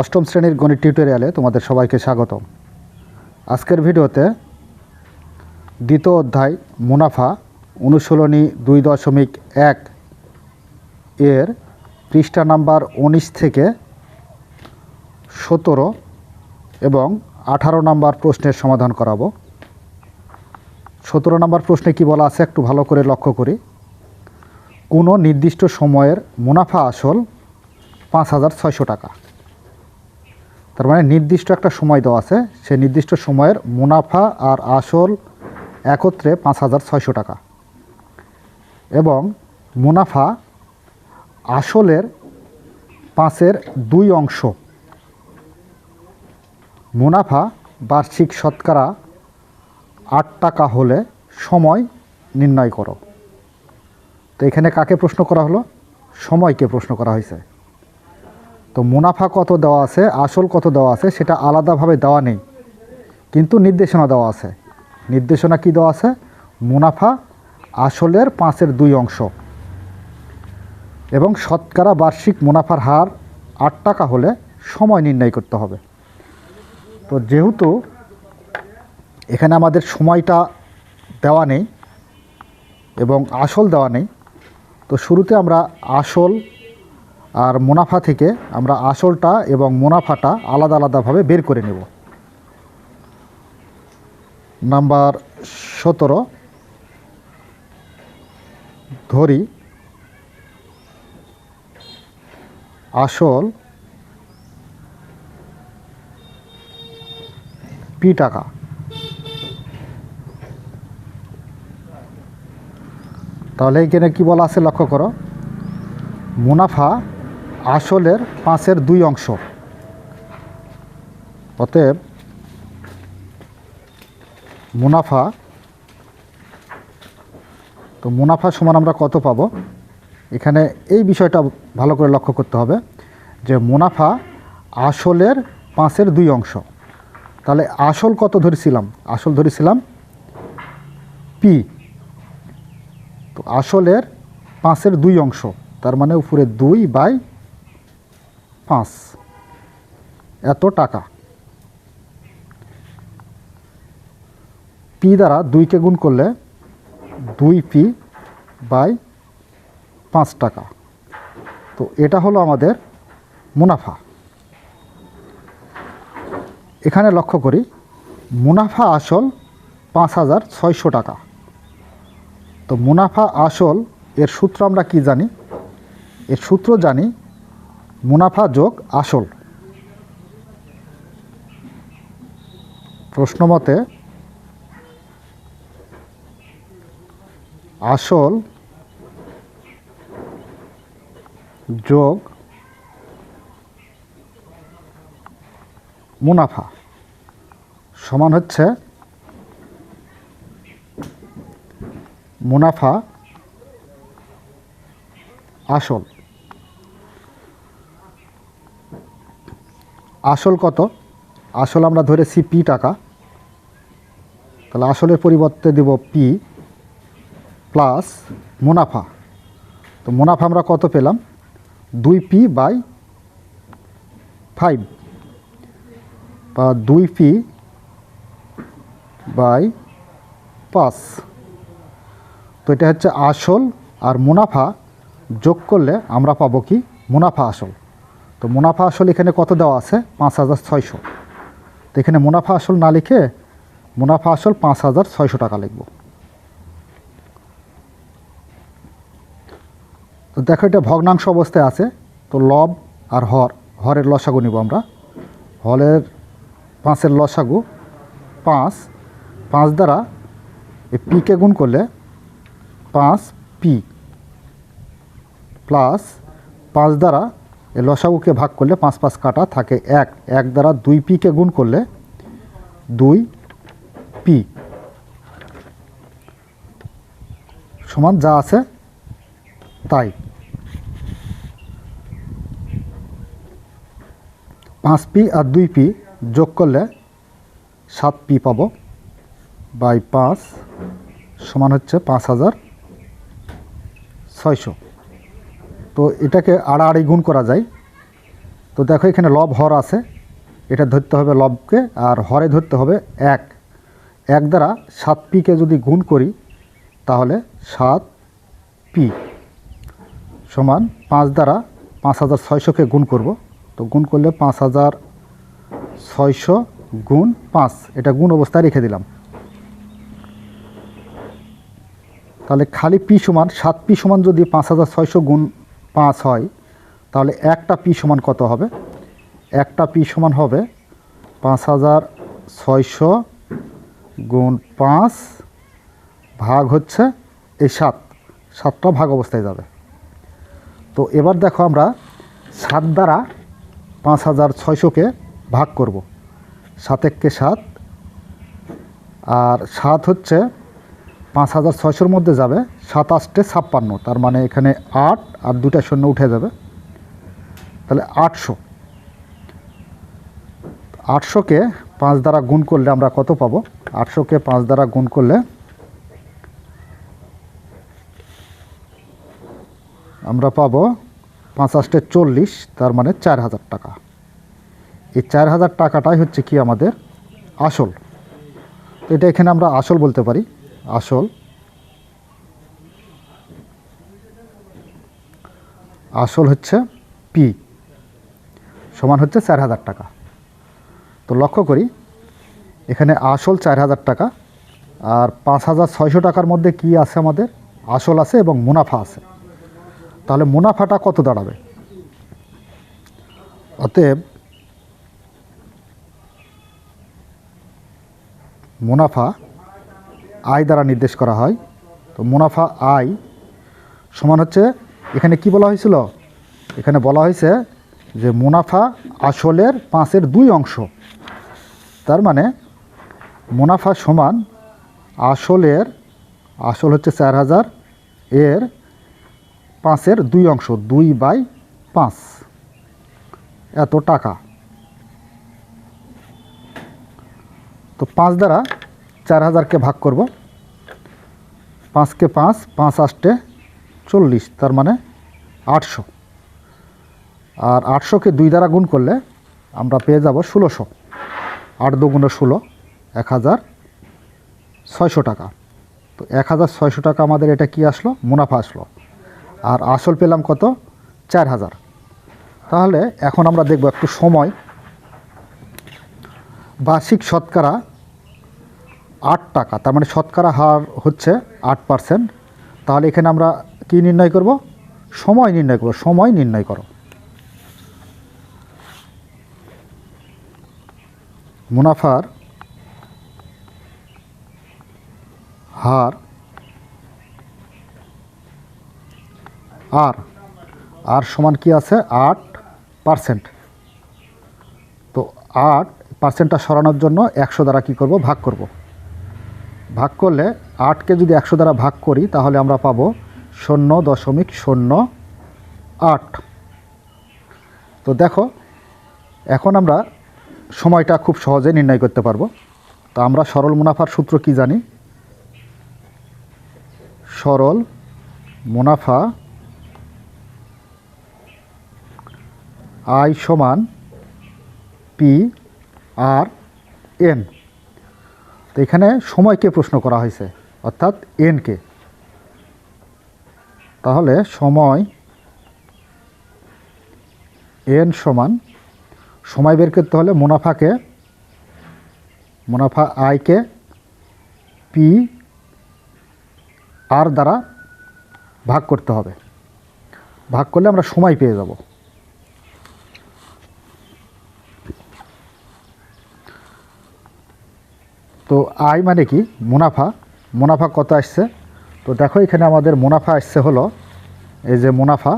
অষ্টম শ্রেণির গণিত টিউটোরিয়ালে তোমাদের সবাইকে স্বাগত আজকের ভিডিওতে দ্বিতীয় অধ্যায় মুনাফা অনুশীলনী দুই দশমিক এক এর পৃষ্ঠা নাম্বার উনিশ থেকে সতেরো এবং আঠারো নাম্বার প্রশ্নের সমাধান করাবো। সতেরো নাম্বার প্রশ্নে কি বলা আছে একটু ভালো করে লক্ষ্য করি। কোনো নির্দিষ্ট সময়ের মুনাফা আসল পাঁচ হাজার ছয়শো টাকা। তার মানে নির্দিষ্ট একটা সময় দেওয়া আছে। সেই নির্দিষ্ট সময়ের মুনাফা আর আসল একত্রে পাঁচ হাজার ছয়শো টাকা। এবং মুনাফা আসলের পাঁচের দুই অংশ। মুনাফা বার্ষিক শতকরা আট টাকা হলে সময় নির্ণয় করো। তো এখানে কাকে প্রশ্ন করা হলো? সময়কে প্রশ্ন করা হয়েছে। তো মুনাফা কত দেওয়া আছে, আসল কত দেওয়া আছে, সেটা আলাদাভাবে দেওয়া নেই। কিন্তু নির্দেশনা দেওয়া আছে। নির্দেশনা কি দেওয়া আছে? মুনাফা আসলের পাঁচের দুই অংশ। এবং শতকরা বার্ষিক মুনাফার হার আট টাকা হলে সময় নির্ণয় করতে হবে। তো যেহেতু এখানে আমাদের সময়টা দেওয়া নেই এবং আসল দেওয়া নেই, তো শুরুতে আমরা আসল আর মুনাফা থেকে আমরা আসলটা এবং মুনাফাটা আলাদা আলাদাভাবে বের করে নেব। নাম্বার সতেরো। ধরি, আসল পি টাকা। তাহলে এখানে কি বলা আছে লক্ষ্য করো? মুনাফা আসলের পাঁচের দুই অংশ। অতএব মুনাফা, তো মুনাফা সমান আমরা কত পাবো? এখানে এই বিষয়টা ভালো করে লক্ষ্য করতে হবে যে মুনাফা আসলের পাঁচের দুই অংশ। তাহলে আসল কত ধরেছিলাম? আসল ধরেছিলাম পি। তো আসলের পাঁচের দুই অংশ, তার মানে উপরে দুই বাই পাঁচ। এত টাকা। পি দ্বারা দুইকে গুণ করলে দুই পি বাই পাঁচ টাকা। তো এটা হলো আমাদের মুনাফা। এখানে লক্ষ্য করি, মুনাফা আসল পাঁচ হাজার ছয়শো টাকা। তো মুনাফা আসল, এর সূত্র আমরা কি জানি? এর সূত্র জানি মুনাফা যোগ আসল। প্রশ্ন মতে আসল যোগ মুনাফা সমান হচ্ছে মুনাফা আসল। আসল কত? আসল আমরা ধরেছি পি টাকা। তাহলে আসলের পরিবর্তে দেব পি প্লাস মুনাফা। তো মুনাফা আমরা কত পেলাম? দুই পি বাই ফাইভ। বা দুই পি বাই পাঁচ। তো এটা হচ্ছে আসল আর মুনাফা যোগ করলে আমরা পাবো কি? মুনাফা আসল। তো মুনাফা আসল এখানে কত দেওয়া আছে? পাঁচ হাজার ছয়শো। তো এখানে মুনাফা আসল না লিখে মুনাফা আসল পাঁচ হাজার ছয়শো টাকা লিখব। তো দেখো এটা ভগ্নাংশ অবস্থায় আছে। তো লব আর হর, হরের লসাগু নিব আমরা। হরের পাঁচের লসাগু পাঁচ। পাঁচ দ্বারা এই পিকে গুণ করলে পাঁচ পি প্লাস পাঁচ দ্বারা লসাগুকে ভাগ করলে পাঁচ পাঁচ কাটা থাকে এক। এক দ্বারা দুই পিকে গুণ করলে দুই পি। সমান যা আছে তাই। পাঁচ পি আর দুই পি যোগ করলে সাত পি পাব বাই পাঁচ সমান হচ্ছে পাঁচ হাজার ছয়শো। তো এটাকে আড়াআড়ি গুণ করা যায়। তো দেখো এখানে লব হর আছে। এটা ধরতে হবে লবকে আর হরে ধরতে হবে এক। এক দ্বারা সাত পিকে যদি গুণ করি, তাহলে সাত পি সমান পাঁচ দ্বারা পাঁচ হাজার ছয়শোকে গুণ করব। তো গুণ করলে পাঁচ হাজার ছয়শো গুণ পাঁচ। এটা গুণ অবস্থায় রেখে দিলাম। তাহলে খালি পি সমান সাত পি সমান যদি পাঁচ হাজার ছয়শো গুণ পাঁচ হয়, তাহলে একটা পি সমান কত হবে? একটা পি সমান হবে পাঁচ হাজার ছয়শো গুণ পাঁচ ভাগ হচ্ছে এই সাত। সাতটা ভাগ অবস্থায় যাবে। তো এবার দেখো আমরা সাত দ্বারা পাঁচ হাজার ছয়শোকে ভাগ করব। সাত এককে সাত। আর সাত হচ্ছে পাঁচ হাজার ছয়শোর মধ্যে যাবে সাতাশটে ছাপ্পান্ন, তার মানে এখানে আট আর দুটা শূন্য উঠে যাবে। তাহলে আটশো। আটশোকে পাঁচ দ্বারা গুণ করলে আমরা কত পাবো? আটশোকে পাঁচ দ্বারা গুণ করলে আমরা পাবো পাঁচাশটে চল্লিশ, তার মানে চার হাজার টাকা। এই চার হাজার টাকাটাই হচ্ছে কি আমাদের আসল। তো এটা এখানে আমরা আসল বলতে পারি। আসল আসল হচ্ছে পি সমান হচ্ছে চার হাজার টাকা। তো লক্ষ্য করি, এখানে আসল চার হাজার টাকা আর পাঁচ হাজার ছয়শো টাকার মধ্যে কি আছে আমাদের? আসল আছে এবং মুনাফা আছে। তাহলে মুনাফাটা কত দাঁড়াবে? অতএব মুনাফা আয় দ্বারা নির্দেশ করা হয়। তো মুনাফা আয় সমান হচ্ছে এখানে কি বলা হয়েছিল? এখানে বলা হয়েছে যে মুনাফা আসলের পাঁচের দুই অংশ। তার মানে মুনাফা সমান আসলের, আসল হচ্ছে চার হাজার, এর পাঁচের দুই অংশ, দুই বাই পাঁচ। এত টাকা। তো পাঁচ দ্বারা চার হাজারকে ভাগ করব। পাঁচকে পাঁচ পাঁচ আষ্টে চল্লিশ, তার মানে আটশো। আর আটশোকে দুই দ্বারা গুণ করলে আমরা পেয়ে যাব ষোলোশো। আট দুগুণে ষোলো, এক হাজার ছয়শো টাকা। তো এক হাজার ছয়শো টাকা আমাদের এটা কি আসলো? মুনাফা আসলো। আর আসল পেলাম কত? চার হাজার। তাহলে এখন আমরা দেখব একটু সময়। বার্ষিক শতকরা আট টাকা, তার মানে শতকরা হার হচ্ছে আট পার্সেন্ট। তাহলে এখানে আমরা কি নির্ণয় করব? সময় নির্ণয় করব, সময় নির্ণয় করো। মুনাফার হার আর আর সমান কি আছে? আট পার্সেন্ট। তো আট পার্সেন্টটা সরানোর জন্য একশো দ্বারা কি করব? ভাগ করব। ভাগ করলে আটকে যদি একশো দ্বারা ভাগ করি, তাহলে আমরা পাবো শূন্য দশমিক শূন্য আট। তো দেখো, এখন আমরা সময়টা খুব সহজে নির্ণয় করতে পারব। তো আমরা সরল মুনাফার সূত্র কি জানি? সরল মুনাফা আই সমান পি আর এন। তো এখানে সময়কে প্রশ্ন করা হয়েছে, অর্থাৎ এনকে। তাহলে সময় এন সমান, সময় বের করতে হলে মুনাফাকে, মুনাফা আয়কে পি আর দ্বারা ভাগ করতে হবে। ভাগ করলে আমরা সময় পেয়ে যাব। তো আয় মানে কি? মুনাফা। মুনাফা কত আসছে? তো দেখো এখানে আমাদের মুনাফা আসছে হলো, এই যে মুনাফা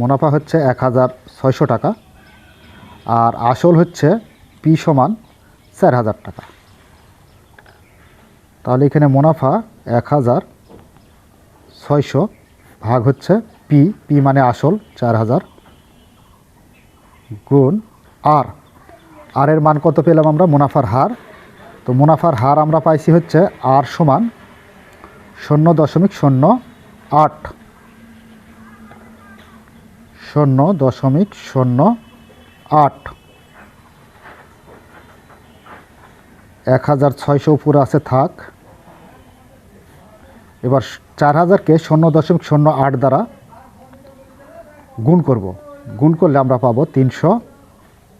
মুনাফা হচ্ছে এক হাজার ছয়শো টাকা, আর আসল হচ্ছে পি সমান চার হাজার টাকা। তাহলে এখানে মুনাফা এক হাজার ছয়শো ভাগ হচ্ছে পি পি মানে আসল চার হাজার গুণ আর। আর এর মান কত পেলাম আমরা? মুনাফার হার। তো মুনাফার হার আমরা পাইছি হচ্ছে আর সমান শূন্য দশমিক শূন্য আট। শূন্য দশমিক শূন্য আট। এক হাজার ছয়শো উপরে আছে, থাক। এবার চার হাজারকে শূন্য দশমিক শূন্য আট দ্বারা গুণ করব। গুণ করলে আমরা পাবো তিনশো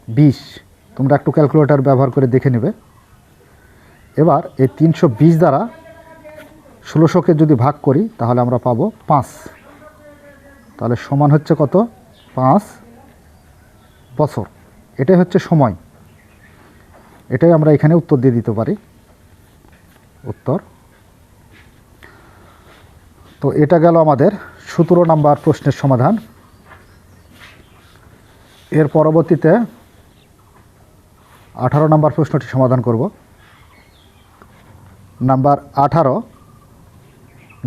বিশ। তোমরা একটু ক্যালকুলেটর ব্যবহার করে দেখে নেবে। এবার এই তিনশো বিশ দ্বারা ষোলোশোকে যদি ভাগ করি, তাহলে আমরা পাবো পাঁচ। তাহলে সমান হচ্ছে কত? পাঁচ বছর। এটাই হচ্ছে সময়। এটাই আমরা এখানে উত্তর দিয়ে দিতে পারি। উত্তর। তো এটা গেল আমাদের সতেরো নাম্বার প্রশ্নের সমাধান। এর পরবর্তীতে আঠারো নাম্বার প্রশ্নটি সমাধান করব। নাম্বার আঠারো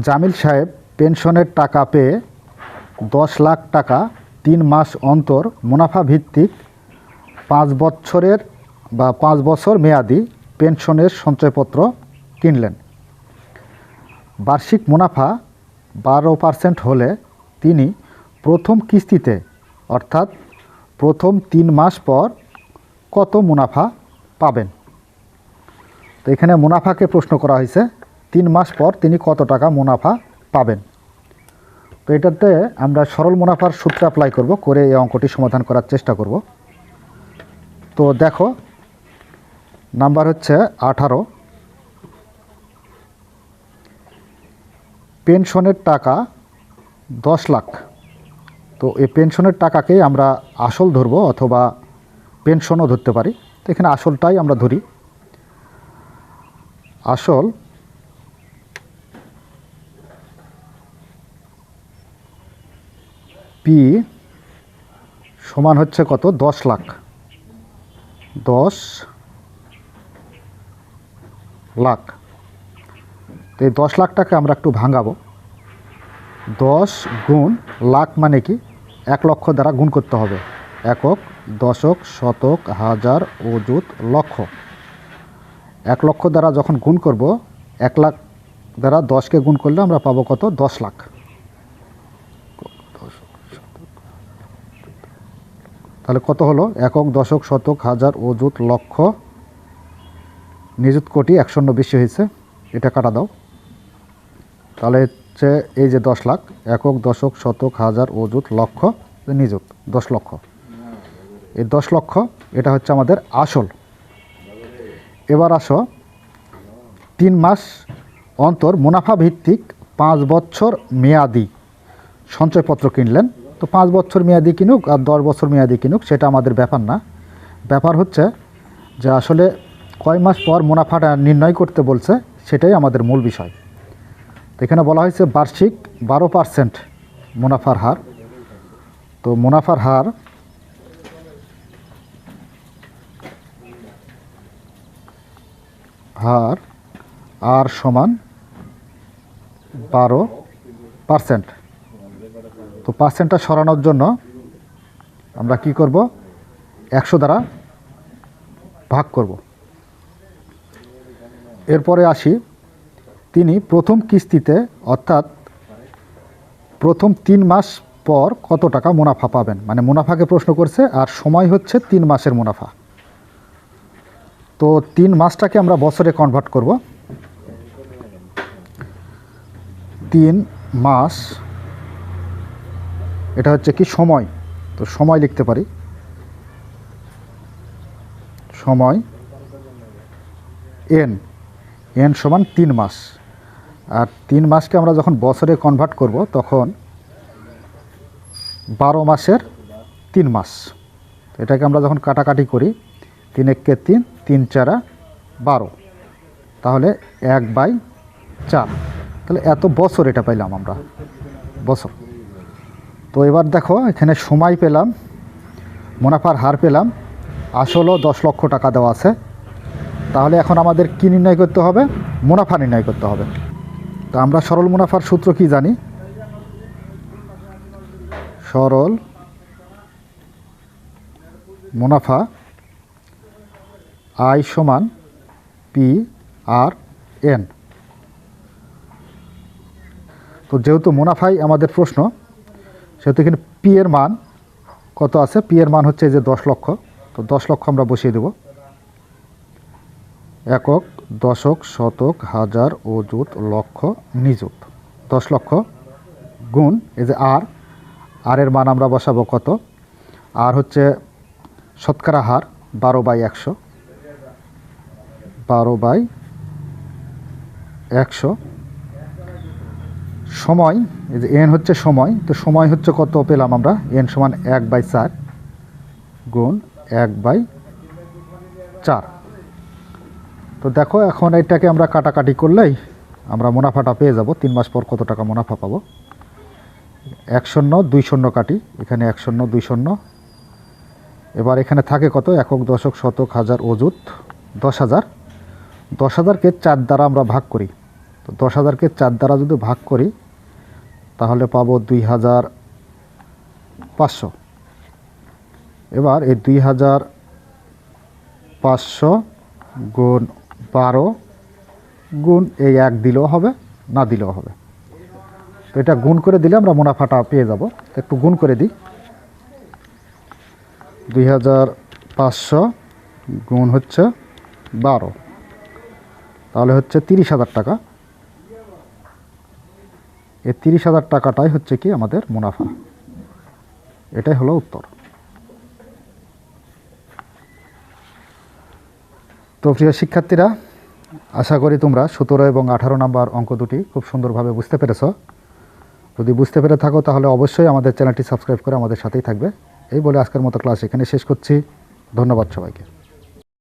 জামিল সাহেব পেনশনের টাকা পেয়ে দশ লাখ টাকা তিন মাস অন্তর মুনাফা ভিত্তিক পাঁচ বছরের বা পাঁচ বছর মেয়াদি পেনশনের সঞ্চয়পত্র কিনলেন। বার্ষিক মুনাফা বারো পার্সেন্ট হলে তিনি প্রথম কিস্তিতে, অর্থাৎ প্রথম তিন মাস পর কত মুনাফা পাবেন? তো এখানে মুনাফাকে প্রশ্ন করা হয়েছে। তিন মাস পর তিনি কত টাকা মুনাফা পাবেন? তো এটাতে আমরা সরল মুনাফার সূত্র অ্যাপ্লাই করব, করে এই অঙ্কটি সমাধান করার চেষ্টা করব। তো দেখো নাম্বার হচ্ছে আঠারো। পেনশনের টাকা দশ লাখ। তো এই পেনশনের টাকাকেই আমরা আসল ধরব অথবা পেনশনও ধরতে পারি। তো এখানে আসলটাই আমরা ধরি। আসল পি সমান হচ্ছে কত? দশ লাখ। দশ লাখ। তো এই দশ লাখ টাকা আমরা একটু ভাঙাবো। দশ গুণ লাখ মানে কি? এক লক্ষ দ্বারা গুণ করতে হবে। একক, দশক, শতক, হাজার, অযুত, লক্ষ। এক লক্ষ দ্বারা যখন গুণ করব, এক লাখ দ্বারা দশকে গুণ করলে আমরা পাবো কত? দশ লাখ। তাহলে কত হলো? একক, দশক, শতক, হাজার, অযুত, লক্ষ। নিযুত কোটি একশো বেশি হয়েছে। এটা কাটা দাও। তাহলে হচ্ছে এই যে দশ লাখ, একক, দশক, শতক, হাজার, অযুত, লক্ষ, নিযুত, দশ লক্ষ। এই দশ লক্ষ, এটা হচ্ছে আমাদের আসল। এবার আসো। তিন মাস অন্তর মুনাফা ভিত্তিক পাঁচ বছর মেয়াদি সঞ্চয়পত্র কিনলেন। তো পাঁচ বছর মেয়াদি কিনুক আর দশ বছর মেয়াদি কিনুক, সেটা আমাদের ব্যাপার না। ব্যাপার হচ্ছে যে আসলে কয় মাস পর মুনাফাটা নির্ণয় করতে বলছে, সেটাই আমাদের মূল বিষয়। তো এখানে বলা হয়েছে বার্ষিক বারো পার্সেন্ট মুনাফার হার। তো মুনাফার হার হার আর সমান বারো পার্সেন্ট। তো পার্সেন্টটা সরানোর জন্য আমরা কি করব? একশো দ্বারা ভাগ করব। এরপরে আসি, তিনি প্রথম কিস্তিতে, অর্থাৎ প্রথম তিন মাস পর কত টাকা মুনাফা পাবেন? মানে মুনাফাকে প্রশ্ন করছে, আর সময় হচ্ছে তিন মাসের মুনাফা। তো তিন মাসটাকে আমরা বছরে কনভার্ট করব। তিন মাস এটা হচ্ছে কি সময়? তো সময় লিখতে পারি। সময় এন এন সমান তিন মাস। আর তিন মাসকে আমরা যখন বছরে কনভার্ট করব, তখন বারো মাসের তিন মাস। এটাকে আমরা যখন কাটাকাটি করি, তিন এককে তিন তিন চারা বারো। তাহলে এক বাই চার। তাহলে এত বছর এটা পাইলাম আমরা। বছর। তো এবার দেখো, এখানে সময় পেলাম, মুনাফার হার পেলাম। আসলও দশ লক্ষ টাকা দেওয়া আছে। তাহলে এখন আমাদের কি নির্ণয় করতে হবে? মুনাফা নির্ণয় করতে হবে। তো আমরা সরল মুনাফার সূত্র কি জানি? সরল মুনাফা আই সমান পি আর এন তো যেহেতু মুনাফাই আমাদের প্রশ্ন সেহেতু এখানে পি এর মান কত আছে? পি এর মান হচ্ছে এই যে দশ লক্ষ। তো দশ লক্ষ আমরা বসিয়ে দেব। একক, দশক, শতক, হাজার, অযুত, লক্ষ, নিযুত। দশ লক্ষ গুণ এই যে আর আর এর মান আমরা বসাবো কত? আর হচ্ছে শতকরা হার বারো বাই একশো। বারো বাই একশো। সময়, এই যে এন হচ্ছে সময়, তো সময় হচ্ছে কত পেলাম আমরা? এন সমান এক বাই চার গুণ এক বাই চার। তো দেখো, এখন এটাকে আমরা কাটাকাটি করলেই আমরা মুনাফাটা পেয়ে যাব। তিন মাস পর কত টাকা মুনাফা পাবো? এক শূন্য, দুই শূন্য কাটি। এখানে এক শূন্য, দুই শূন্য। এবার এখানে থাকে কত? একক দশক, শতক, হাজার, অযুত দশ হাজার। দশ হাজারকে চার দ্বারা আমরা ভাগ করি। তো দশ হাজারকে চার দ্বারা যদি ভাগ করি, তাহলে পাবো দুই হাজার পাঁচশো। এবার এই দুই হাজার পাঁচশো গুণ বারো গুণ এই এক দিলেও হবে, না দিলেও হবে। তো এটা গুণ করে দিলে আমরা মুনাফাটা পেয়ে যাব। একটু গুণ করে দিই। দুই হাজার পাঁচশো গুণ হচ্ছে বারো। তাহলে হচ্ছে তিরিশ হাজার টাকা। এই তিরিশ হাজার টাকাটাই হচ্ছে কি আমাদের মুনাফা। এটাই হলো উত্তর। তো প্রিয় শিক্ষার্থীরা, আশা করি তোমরা সতেরো এবং আঠারো নম্বর অঙ্ক দুটি খুব সুন্দরভাবে বুঝতে পেরেছ। যদি বুঝতে পেরে থাকো, তাহলে অবশ্যই আমাদের চ্যানেলটি সাবস্ক্রাইব করে আমাদের সাথেই থাকবে। এই বলে আজকের মতো ক্লাস এখানে শেষ করছি। ধন্যবাদ সবাইকে।